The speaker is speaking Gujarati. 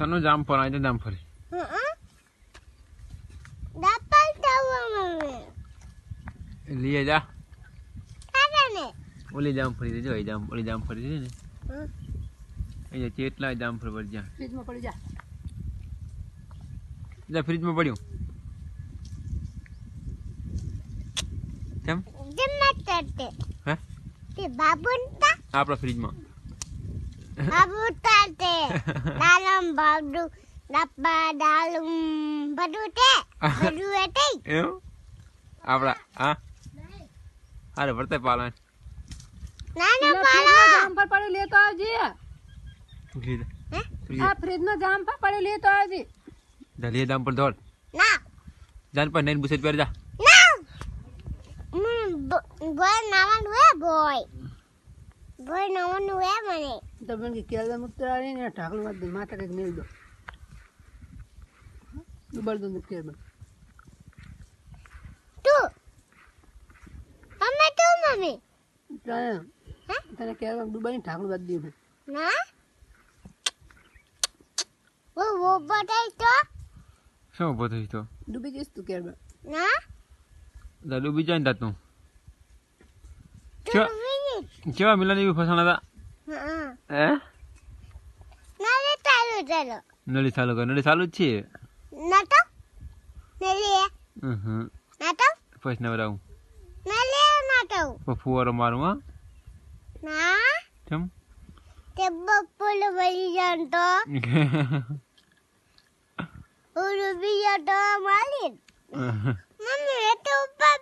સનો જામફળ આજે જામફળ લઈએ જા ઓલી જામફળી છે જો એ જામ ઓલી જામફળી છે ને હં. અહીંયા કેટલા જામફળ પડી જ્યાં ફ્રીજમાં પડી જા જા ફ્રીજમાં પડ્યું કેમ હે તે બાબુ આપણા ફ્રીજમાં બાબુ તાતે બાબુ ડબ્બા દાલમ બધું તે બધું એ તે એવું? આપણા હા? અરે વર્તે પાલન. નાનો પેલા. પાલો ફ્રીજમાં જામફળ પડ્યું લેતો આવજે. લીધે આ ફ્રીજમાં જામફળ પડ્યું લેતો આવજે. જા લીએ જામફળ ધોળ ના. જાન પર નઈને બુસેટ પહેર જા. ના. મને બોય નાવાનું હે બોય બોય નાવાનું હે મને. તમે કે કેળા મુક્ત આવી ને ઢાકલું વાત દે માથા કંઈક મેળ દો. ડુબાડ દો ને કેળ તું? અમે તું મમ્મી? તને હે? તને કેળા ડુબાડીને ઢાકલું વાત દઉં ના? વો વો બતાઈ તો? શું તો? ડૂબી જઈશ તું કેળ ના? ડૂબી જાય ને તું. કેવા મિલન એવી ફસાણા હતા? હા. હે? ના લે ચાલુ ચાલો નળી ચાલુ કર. નળી ચાલુ જ છે? ના તો ના લે હમ ના તો પછી નવરાવું. ના લે ના તો ફુવારો મારું હા? ના કેમ? તે બપોલ વળી જાન તો. ઓલું બીજો તો માલી મમ્મી એ તો ઉપર